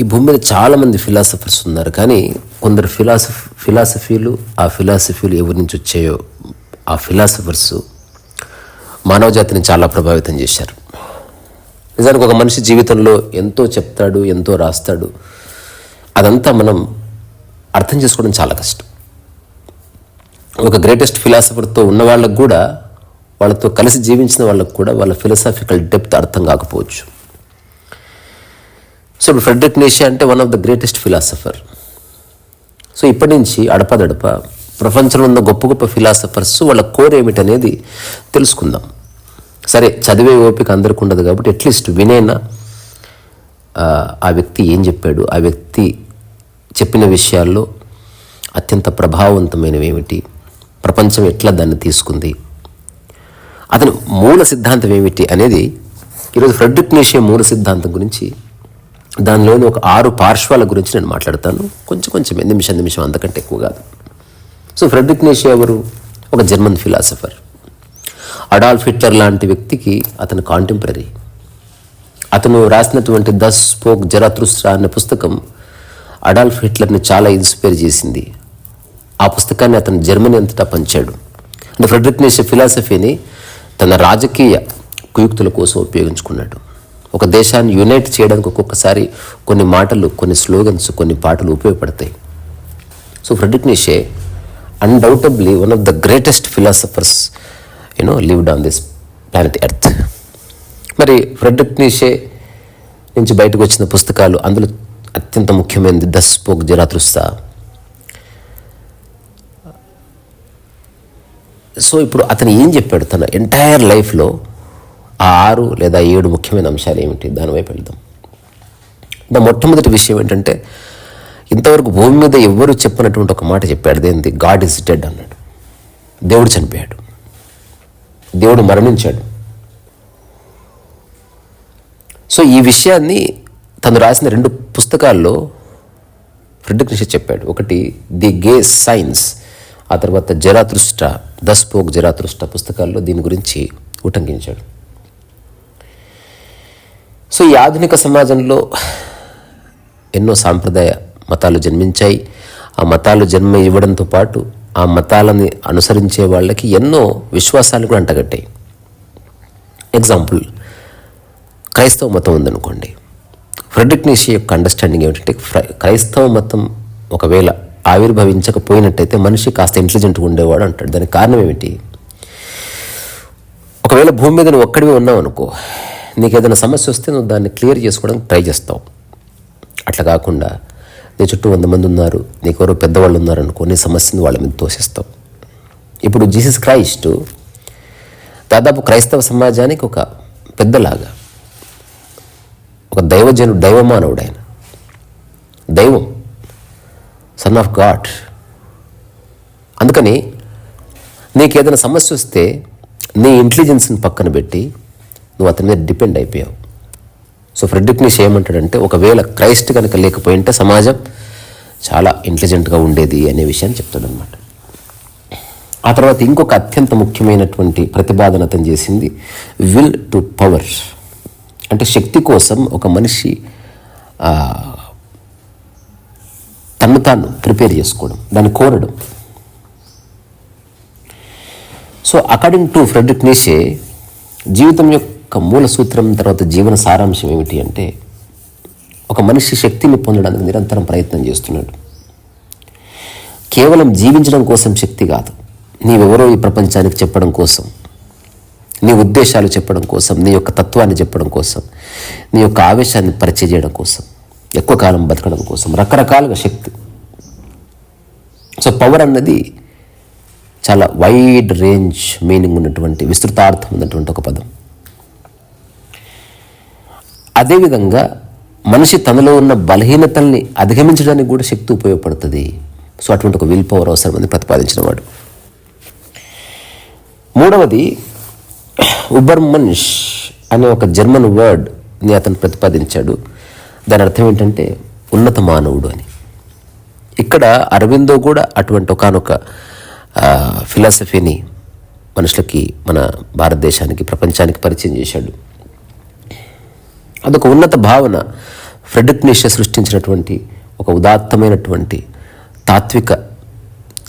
ఈ భూమి మీద చాలామంది ఫిలాసఫర్స్ ఉన్నారు కానీ కొందరు ఫిలాసఫ్ ఫిలాసఫీలు ఆ ఫిలాసఫీలు ఎవరి నుంచి వచ్చాయో ఆ ఫిలాసఫర్స్ మానవ జాతిని చాలా ప్రభావితం చేశారు. నిజానికి ఒక మనిషి జీవితంలో ఎంతో చెప్తాడు ఎంతో రాస్తాడు. అదంతా మనం అర్థం చేసుకోవడం చాలా కష్టం. ఒక గ్రేటెస్ట్ ఫిలాసఫర్తో ఉన్న వాళ్ళకు కూడా వాళ్ళతో కలిసి జీవించిన వాళ్ళకు కూడా వాళ్ళ ఫిలసాఫికల్ డెప్త్ అర్థం కాకపోవచ్చు. సో ఇప్పుడు ఫ్రెడరిక్ నేషియా అంటే one of the greatest philosopher so ఇప్పటి నుంచి అడపదడప ప్రపంచంలో ఉన్న గొప్ప గొప్ప ఫిలాసఫర్స్ వాళ్ళ కోర్ ఏమిటనేది తెలుసుకుందాం. సరే చదివే ఓపిక అందరికి ఉండదు కాబట్టి అట్లీస్ట్ వినేనా ఆ, ఆ వ్యక్తి ఏం చెప్పాడు? ఆ వ్యక్తి చెప్పిన విషయాల్లో అత్యంత ప్రభావవంతమైనవి ఏమిటి? ప్రపంచం ఎట్లా దాన్ని తీసుకుంది? అతని మూల సిద్ధాంతం ఏమిటి అనేది ఈరోజు ఫ్రెడ్రిక్ నేషియా మూల సిద్ధాంతం గురించి దానిలోని ఒక ఆరు పార్శ్వాల గురించి నేను మాట్లాడతాను. కొంచెం కొంచెం నిమిషం నిమిషం అంతకంటే ఎక్కువ కాదు. సో ఫ్రెడ్రిక్ నేషియా ఎవరు? ఒక జర్మన్ ఫిలాసఫర్. అడాల్ఫ్ హిట్లర్ లాంటి వ్యక్తికి అతను కాంటెంపరీ. అతను రాసినటువంటి ద స్పోక్ జరాతృష్ట్రా అనే పుస్తకం అడాల్ఫ్ హిట్లర్ని చాలా ఇన్స్పైర్ చేసింది. ఆ పుస్తకాన్ని అతను జర్మనీ అంతటా పంచాడు. అంటే ఫ్రెడ్రిక్ నేషే ఫిలాసఫీని తన రాజకీయ కుయుక్తుల కోసం ఉపయోగించుకున్నాడు. ఒక దేశాన్ని యునైట్ చేయడానికి ఒక్కొక్కసారి కొన్ని మాటలు కొన్ని స్లోగన్స్ కొన్ని పాటలు ఉపయోగపడతాయి. So Friedrich Nietzsche undoubtedly one of the greatest philosophers you know lived on this planet earth మరి ఫ్రెడరిక్ నిషే నుంచి బయటకు వచ్చిన పుస్తకాలు అందులో అత్యంత ముఖ్యమైనది ద స్పోక్ జరాతృస్తా సో ఇప్పుడు అతను ఏం చెప్పాడు? తన ఎంటైర్ లైఫ్లో ఆ ఆరు లేదా ఏడు ముఖ్యమైన అంశాలు ఏమిటి? దానివైపు వెళ్దాం. ద మొట్టమొదటి విషయం ఏంటంటే ఇంతవరకు భూమి మీద ఎవ్వరు చెప్పినటువంటి ఒక మాట చెప్పాడు. దేంది గాడ్ ఇస్ డెడ్ అన్నాడు. దేవుడు చనిపోయాడు. దేవుడు మరణించాడు. సో ఈ విషయాన్ని తను రాసిన రెండు పుస్తకాల్లో ఫ్రెడ్రిక్ నిషే చెప్పాడు. ఒకటి ది గే సైన్స్ ఆ తర్వాత జరాతృష్ట ద జరాతృష్ట పుస్తకాల్లో దీని గురించి ఉటంకించాడు. సో ఈ ఆధునిక సమాజంలో ఎన్నో సాంప్రదాయ మతాలు జన్మించాయి. ఆ మతాలు జన్మ ఇవ్వడంతో పాటు ఆ మతాలని అనుసరించే వాళ్ళకి ఎన్నో విశ్వాసాలు కూడా అంటగట్టాయి. ఎగ్జాంపుల్ క్రైస్తవ మతం ఉందనుకోండి. ఫ్రెడ్రిక్ నిషి యొక్క అండర్స్టాండింగ్ ఏమిటంటే ఫ్రై- క్రైస్తవ మతం ఒకవేళ ఆవిర్భవించకపోయినట్టయితే మనిషి కాస్త ఇంటెలిజెంట్గా ఉండేవాడు అంటాడు. దానికి కారణం ఏమిటి? ఒకవేళ భూమి మీద నువ్వు ఒక్కడివి ఉన్నావు అనుకో నీకు ఏదైనా సమస్య వస్తే నువ్వు దాన్ని క్లియర్ చేసుకోవడానికి ట్రై చేస్తావు. అట్లా కాకుండా నీ చుట్టూ వంద మంది ఉన్నారు నీకెవరో పెద్దవాళ్ళు ఉన్నారనుకో నీ సమస్యను వాళ్ళ మీద తోసిస్తావు. ఇప్పుడు జీసస్ క్రైస్ట్ దాదాపు క్రైస్తవ సమాజానికి ఒక పెద్దలాగా ఒక దైవజను దైవమానవుడు ఆయన దైవం సన్ ఆఫ్ గాడ్ అందుకని నీకు ఏదైనా సమస్య వస్తే నీ ఇంటెలిజెన్స్ని పక్కన పెట్టి నువ్వు అతని మీద డిపెండ్ అయిపోయావు. సో ఫ్రెడ్రిక్ నీష్ ఏమంటాడంటే ఒకవేళ క్రైస్ట్ కనుక లేకపోయింటే సమాజం చాలా ఇంటెలిజెంట్గా ఉండేది అనే విషయాన్ని చెప్తాడనమాట ఆ తర్వాత ఇంకొక అత్యంత ముఖ్యమైనటువంటి ప్రతిపాదన అతను చేసింది విల్ టు పవర్ అంటే శక్తి కోసం ఒక మనిషి తను తాను ప్రిపేర్ చేసుకోవడం దాన్ని కోరడం. So according to Friedrich Nietzsche జీవితం యొక్క మూల సూత్రం తర్వాత జీవన సారాంశం ఏమిటి అంటే ఒక మనిషి శక్తిని పొందడానికి నిరంతరం ప్రయత్నం చేస్తున్నాడు. కేవలం జీవించడం కోసం శక్తి కాదు. నీవెవరో ఈ ప్రపంచానికి చెప్పడం కోసం నీ ఉద్దేశాలు చెప్పడం కోసం నీ యొక్క తత్వాన్ని చెప్పడం కోసం నీ యొక్క ఆవేశాన్ని పరిచయం చేయడం కోసం ఎక్కువ కాలం బతకడం కోసం రకరకాలుగా శక్తి. సో పవర్ అన్నది చాలా వైడ్ రేంజ్ మీనింగ్ ఉన్నటువంటి విస్తృతార్థం ఉన్నటువంటి ఒక పదం. అదేవిధంగా మనిషి తనలో ఉన్న బలహీనతల్ని అధిగమించడానికి కూడా శక్తి ఉపయోగపడుతుంది. సో అటువంటి ఒక విల్ పవర్ అవసరమని ప్రతిపాదించిన వాడు. మూడవది ఉబర్ మనిష్ అనే ఒక జర్మన్ వర్డ్ని అతను ప్రతిపాదించాడు. దాని అర్థం ఏంటంటే ఉన్నత మానవుడు అని. ఇక్కడ అరవిందో కూడా అటువంటి ఒకనొక ఫిలాసఫీని మనుషులకి మన భారతదేశానికి ప్రపంచానికి పరిచయం చేశాడు. అదొక ఉన్నత భావన ఫ్రెడరిక్ నీషే సృష్టించినటువంటి ఒక ఉదాత్తమైనటువంటి తాత్విక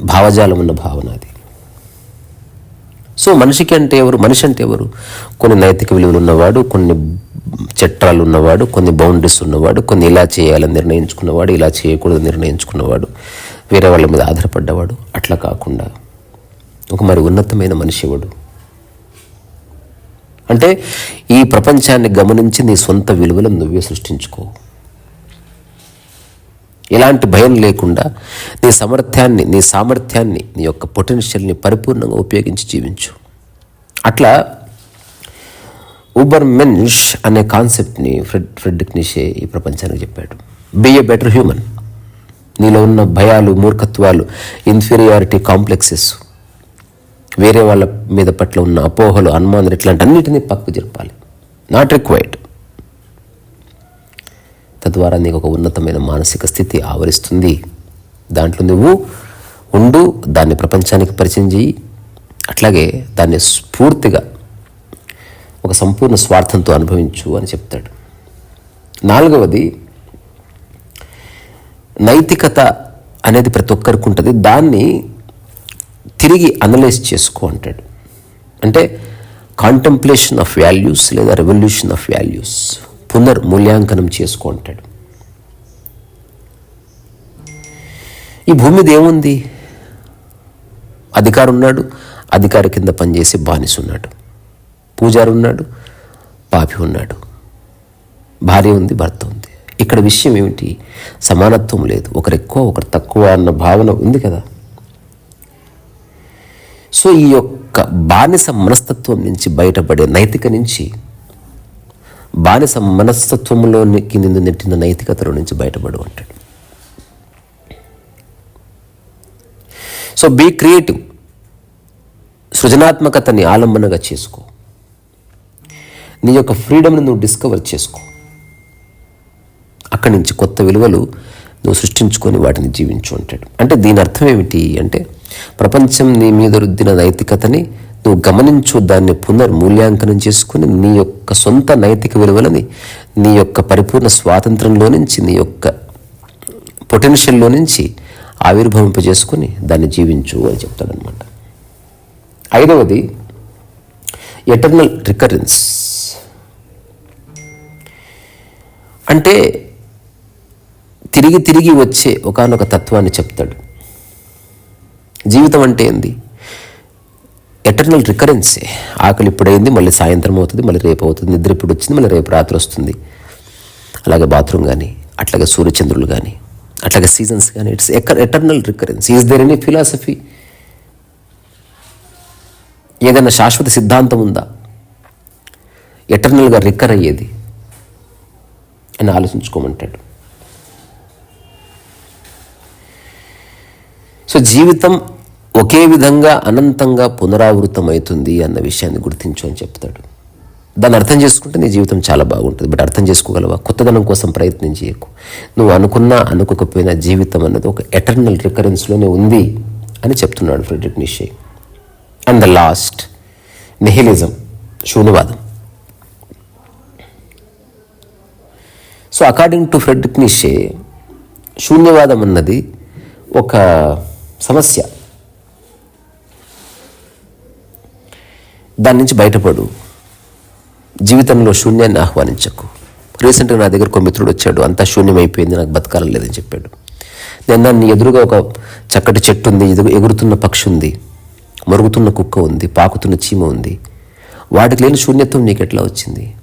భావజాలం ఉన్న భావన అది. సో మనిషికి అంటే ఎవరు? మనిషి అంటే ఎవరు? కొన్ని నైతిక విలువలు ఉన్నవాడు కొన్ని చట్టాలు ఉన్నవాడు కొన్ని బౌండరీస్ ఉన్నవాడు కొన్ని ఇలా చేయాలని నిర్ణయించుకున్నవాడు ఇలా చేయకూడదు నిర్ణయించుకున్నవాడు వేరే వాళ్ళ మీద ఆధారపడ్డవాడు. అట్లా కాకుండా ఒక మరి ఉన్నతమైన మనిషి ఎవడు? అంటే ఈ ప్రపంచాన్ని గమనించి నీ సొంత విలువలను నువ్వే సృష్టించుకో. ఎలాంటి భయం లేకుండా నీ సామర్థ్యాన్ని నీ సామర్థ్యాన్ని నీ యొక్క పొటెన్షియల్ని పరిపూర్ణంగా ఉపయోగించి జీవించు. అట్లా ఊబర్ మెన్ష్ అనే కాన్సెప్ట్ని ఫ్రెడ్ ఫ్రెడ్రిక్ నిషే ఈ ప్రపంచానికి చెప్పాడు. Be a better human. నీలో ఉన్న భయాలు మూర్ఖత్వాలు ఇన్ఫీరియారిటీ కాంప్లెక్సెస్. వేరే వాళ్ళ మీద పట్ల ఉన్న అపోహలు అనుమానాలు ఇట్లాంటి అన్నిటినీ పక్కకు జరపాలి. నాట్ రిక్వైర్డ్ తద్వారా నీకు ఒక ఉన్నతమైన మానసిక స్థితి ఆవరిస్తుంది. దాంట్లో నువ్వు ఉండు దాన్ని ప్రపంచానికి పరిచయం చేయి అట్లాగే దాన్ని స్ఫూర్తిగా ఒక సంపూర్ణ స్వార్థంతో అనుభవించు అని చెప్తాడు. నాలుగవది నైతికత అనేది ప్రతి ఒక్కరికి ఉంటుంది. దాన్ని తిరిగి అనలైజ్ చేసుకో అంటాడు. అంటే కాంటంప్లేషన్ ఆఫ్ వాల్యూస్ లేదా రెవల్యూషన్ ఆఫ్ వాల్యూస్ పునర్మూల్యాంకనం చేసుకో అంటాడు. ఈ భూమి మీద ఏముంది? అధికారి ఉన్నాడు అధికారి కింద పనిచేసే బానిస ఉన్నాడు. పూజారి ఉన్నాడు పాపి ఉన్నాడు. భార్య ఉంది భర్త ఉంది. ఇక్కడ విషయం ఏమిటి? సమానత్వం లేదు. ఒకరు ఎక్కువ ఒకరు తక్కువ అన్న భావన ఉంది కదా. సో ఈ యొక్క బానిస మనస్తత్వం నుంచి బయటపడే నైతిక నుంచి బానిస మనస్తత్వంలోనికి నిన్ను నెట్టిన నైతికతలో నుంచి బయటపడు అంటాడు. So be creative. సృజనాత్మకతని ఆలంబనగా చేసుకో. నీ యొక్క ఫ్రీడమ్ని నువ్వు డిస్కవర్ చేసుకో. అక్కడి నుంచి కొత్త విలువలు నువ్వు సృష్టించుకొని వాటిని జీవించు అంటాడు. అంటే దీని అర్థం ఏమిటి అంటే ప్రపంచం నీ మీద రుద్దిన నైతికతని నువ్వు గమనించు దాన్ని పునర్మూల్యాంకనం చేసుకుని నీ యొక్క సొంత నైతిక విలువలని నీ యొక్క పరిపూర్ణ స్వాతంత్రంలో నుంచి నీ యొక్క పొటెన్షియల్లో నుంచి ఆవిర్భవింపజేసుకుని దాన్ని జీవించు అని చెప్తాడనమాట ఐదవది ఎటర్నల్ రికరెన్స్ అంటే తిరిగి తిరిగి వచ్చే ఒకనొక తత్వాన్ని చెప్తాడు. జీవితం అంటే ఏంది? ఎటర్నల్ రికరెన్సే ఆకలి ఇప్పుడైంది మళ్ళీ సాయంత్రం అవుతుంది మళ్ళీ రేపు అవుతుంది నిద్ర ఇప్పుడు వచ్చింది మళ్ళీ రేపు రాత్రి వస్తుంది. అలాగే బాత్రూమ్ కానీ అట్లాగే సూర్యచంద్రులు కానీ అట్లాగే సీజన్స్ కానీ it's eternal recurrence is there any philosophy ఏదైనా శాశ్వత సిద్ధాంతం ఉందా? ఎటర్నల్గా రికర్ అయ్యేది? అని ఆలోచించుకోమంటాడు. సో జీవితం ఒకే విధంగా అనంతంగా పునరావృతమవుతుంది అన్న విషయాన్ని గుర్తించు అని చెప్తాడు. దాన్ని అర్థం చేసుకుంటే నీ జీవితం చాలా బాగుంటుంది. బట్ అర్థం చేసుకోగలవా? కొత్తదనం కోసం ప్రయత్నం చేయకు. నువ్వు అనుకున్నా అనుకోకపోయినా జీవితం అన్నది ఒక ఎటర్నల్ రికరెన్స్లోనే ఉంది అని చెప్తున్నాడు Friedrich Nietzsche. And the last nihilism శూన్యవాదం. So according to Friedrich Nietzsche శూన్యవాదం అన్నది ఒక సమస్య. దాని నుంచి బయటపడు. జీవితంలో శూన్యాన్ని ఆహ్వానించకు. రీసెంట్గా నా దగ్గర ఒక మిత్రుడు వచ్చాడు. అంతా శూన్యమైపోయింది. నాకు బతకాలం లేదని చెప్పాడు. నేను దాన్ని ఎదురుగా ఒక చక్కటి చెట్టు ఉంది. ఎదుగు ఎగురుతున్న పక్షి ఉంది. మరుగుతున్న కుక్క ఉంది. పాకుతున్న చీమ ఉంది. వాటికి లేని శూన్యత్వం నీకు ఎట్లా వచ్చింది?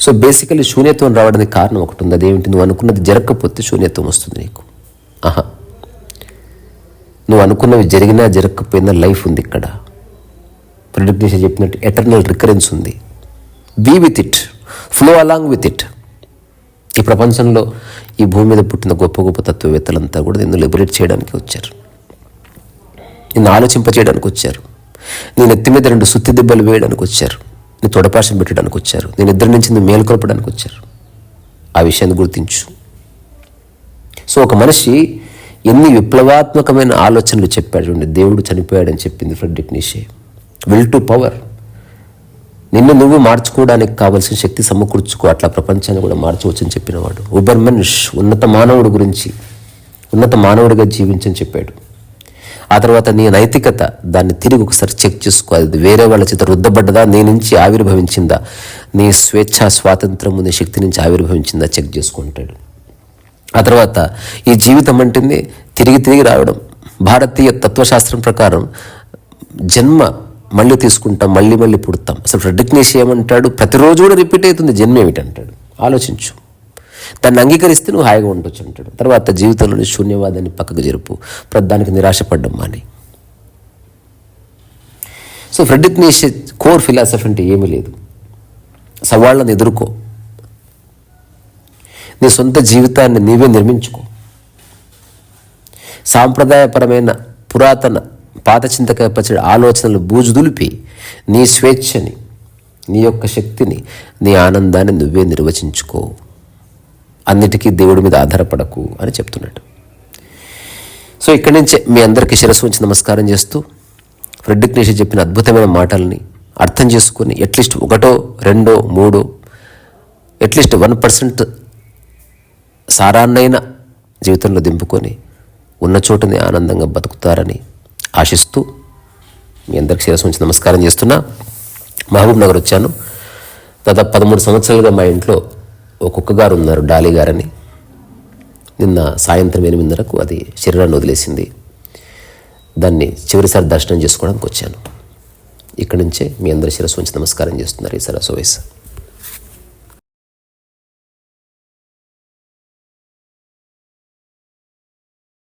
సో బేసికలీ శూన్యత్వం రావడానికి కారణం ఒకటి ఉంది. అదేమిటి నువ్వు అనుకున్నది జరగకపోతే శూన్యత్వం వస్తుంది నీకు. ఆహా. నువ్వు అనుకున్నవి జరిగినా జరగకపోయినా లైఫ్ ఉంది ఇక్కడ. ప్రిడిక్టేషన్ చెప్పినట్టు ఎటర్నల్ రికరెన్స్ ఉంది. Be with it flow along with it ఈ ప్రపంచంలో ఈ భూమి మీద పుట్టిన గొప్ప గొప్ప తత్వవేత్తలంతా కూడా నిన్ను లిబరేట్ చేయడానికి వచ్చారు. నిన్ను ఆలోచింపచేయడానికి వచ్చారు. నీ నెత్తి మీద రెండు సుత్తి దెబ్బలు వేయడానికి వచ్చారు. నీ తొడపాషం పెట్టడానికి వచ్చారు. నేను ఇద్దరి నుంచి నువ్వు మేలుకొల్పడానికి వచ్చారు. ఆ విషయాన్ని గుర్తించు. సో ఒక మనిషి ఎన్ని విప్లవాత్మకమైన ఆలోచనలు చెప్పాడు చూడండి. దేవుడు చనిపోయాడని చెప్పింది Friedrich Nietzsche. Will to power నిన్ను నువ్వు మార్చుకోవడానికి కావలసిన శక్తి సమకూర్చుకో. అట్లా ప్రపంచాన్ని కూడా మార్చవచ్చని చెప్పినవాడు. ఉబర్ మనుష్ ఉన్నత మానవుడు గురించి ఉన్నత మానవుడిగా జీవించని చెప్పాడు. ఆ తర్వాత నీ నైతికత దాన్ని తిరిగి ఒకసారి చెక్ చేసుకో. అది వేరే వాళ్ళ చేత రుద్దబడ్డదా? నీ నుంచి ఆవిర్భవించిందా? నీ స్వేచ్ఛ స్వాతంత్రము నీ శక్తి నుంచి ఆవిర్భవించిందా? చెక్ చేసుకుంటాడు ఆ తర్వాత ఈ జీవితం అంటుంది తిరిగి తిరిగి రావడం. భారతీయ తత్వశాస్త్రం ప్రకారం జన్మ మళ్ళీ తీసుకుంటాం మళ్ళీ మళ్ళీ పుడతాం. అసలు ఫ్రెడ్రిక్ ఏమంటాడు? ప్రతిరోజు కూడా రిపీట్ అవుతుంది జన్మ ఏమిటంటాడు? ఆలోచించు. దాన్ని అంగీకరిస్తే నువ్వు హాయిగా ఉండొచ్చు అంటాడు. తర్వాత జీవితంలోని శూన్యవాదాన్ని పక్కకు జరుపు. ప్ర- దానికి నిరాశపడ్డం మాని. సో ఫ్రెడ్రిక్ కోర్ ఫిలాసఫీ అంటే ఏమీ లేదు. సవాళ్ళను ఎదుర్కో. నీ సొంత జీవితాన్ని నీవే నిర్మించుకో. సాంప్రదాయపరమైన పురాతన పాత చింతకాయ పచ్చడి ఆలోచనలు బూజు దులిపి నీ స్వేచ్ఛని నీ యొక్క శక్తిని నీ ఆనందాన్ని నువ్వే నిర్వచించుకో. అన్నిటికీ దేవుడి మీద ఆధారపడకు అని చెప్తున్నాడు. సో ఇక్కడి నుంచే మీ అందరికీ శిరస్సు ఉంచి నమస్కారం చేస్తూ ఫ్రెడ్రిక్ నేషి చెప్పిన అద్భుతమైన మాటల్ని అర్థం చేసుకుని అట్లీస్ట్ ఒకటో రెండో మూడో అట్లీస్ట్ వన్ పర్సెంట్ సారాన్నైనా జీవితంలో దింపుకొని ఉన్న చోటుని ఆనందంగా బతుకుతారని ఆశిస్తూ మీ అందరికి శిరస్సు ఉంచి నమస్కారం చేస్తున్నా. మహబూబ్ నగర్ వచ్చాను. దాదాపు పదమూడు సంవత్సరాలుగా మా ఇంట్లో ఒక కుక్క గారు ఉన్నారు డాలీ గారని. నిన్న సాయంత్రం ఎనిమిదిన్నరకు అది శరీరాన్ని వదిలేసింది. దాన్ని చివరిసారి దర్శనం చేసుకోవడానికి వచ్చాను. ఇక్కడి నుంచే మీ అందరి శిరస్సు ఉంచి నమస్కారం చేస్తున్నారు ఈ సరస్సు వయసు